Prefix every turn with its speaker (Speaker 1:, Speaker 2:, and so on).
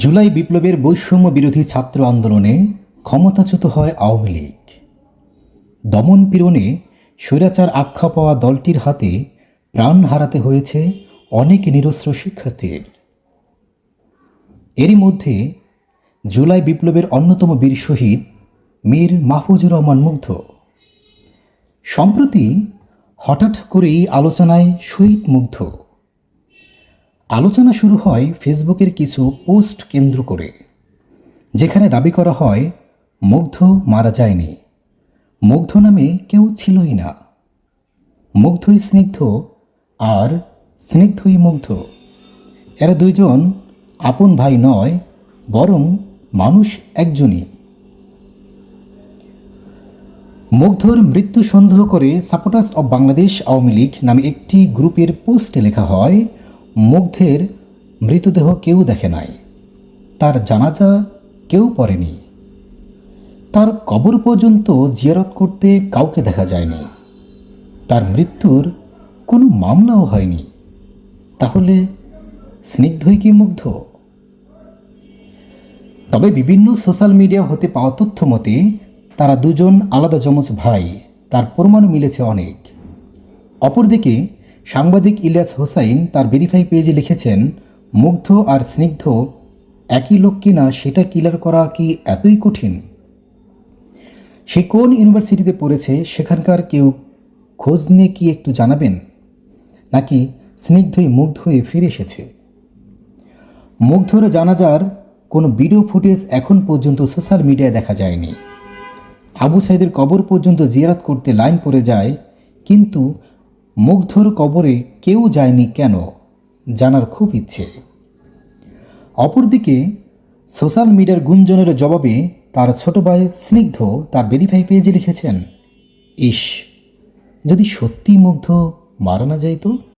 Speaker 1: জুলাই বিপ্লবের বৈষম্য বিরোধী ছাত্র আন্দোলনে ক্ষমতাচ্যুত হয় আওয়ামী লীগ। দমন পীড়নে স্বৈরাচার আখ্যা পাওয়া দলটির হাতে প্রাণ হারাতে হয়েছে অনেক নিরস্ত্র শিক্ষার্থীর। এরই মধ্যে জুলাই বিপ্লবের অন্যতম বীর শহীদ মীর মাহফুজুর রহমান মুগ্ধ। সম্প্রতি হঠাৎ করেই আলোচনায় শহীদ মুগ্ধ। আলোচনা শুরু হয় ফেসবুকের কিছু পোস্ট কেন্দ্র করে, যেখানে দাবি করা হয়, মুগ্ধ মারা যায়নি। মুগ্ধ নামে কেউ ছিলই না। মুগ্ধই স্নিগ্ধ, আর স্নিগ্ধই মুগ্ধ। এরা দুইজন আপন ভাই নয়, বরং মানুষ একজনই। মুগ্ধর মৃত্যু সন্দেহ করে সাপোর্টার্স অব বাংলাদেশ আওয়ামী লীগ নামে একটি গ্রুপের পোস্টে লেখা হয় মুগ্ধের মৃতদেহ কেউ দেখে নাই, তার জানাজা কেউ পড়েনি, তার কবর পর্যন্ত জিয়ারত করতে কাউকে দেখা যায়নি, তার মৃত্যুর কোনো মামলাও হয়নি, তাহলে স্নিগ্ধই কি মুগ্ধ? তবে বিভিন্ন সোশ্যাল মিডিয়া হতে পাওয়া তথ্য মতে, তারা দুজন আলাদা যমজ ভাই, তার প্রমাণও মিলেছে অনেক। অপরদিকে সাংবাদিক ইলিয়াস হোসাইন তার ভেরিফাই পেজে লিখেছেন, মুগ্ধ আর স্নিগ্ধ একই লোক কিনা সেটা ক্লিয়ার করা কি এতই কঠিন? সে কোন ইউনিভার্সিটিতে পড়েছে সেখানকার কেউ খোঁজ নিয়ে কি একটু জানাবেন? নাকি স্নিগ্ধই মুগ্ধ হয়ে ফিরে এসেছে? মুগ্ধর জানাজার কোনো ভিডিও ফুটেজ এখন পর্যন্ত সোশ্যাল মিডিয়ায় দেখা যায়নি। আবু সাইদের কবর পর্যন্ত জিয়ারাত করতে লাইন পড়ে যায়, কিন্তু মুগ্ধর কবরে কেউ যায়নি কেন? জানার খুব ইচ্ছে। অপরদিকে, সোশ্যাল মিডিয়ার গুঞ্জনের জবাবে তার ছোট ভাই স্নিগ্ধ তার ভেরিফাই পেজে লিখেছেন ইস যদি সত্যি মুগ্ধ মারা না যাইতো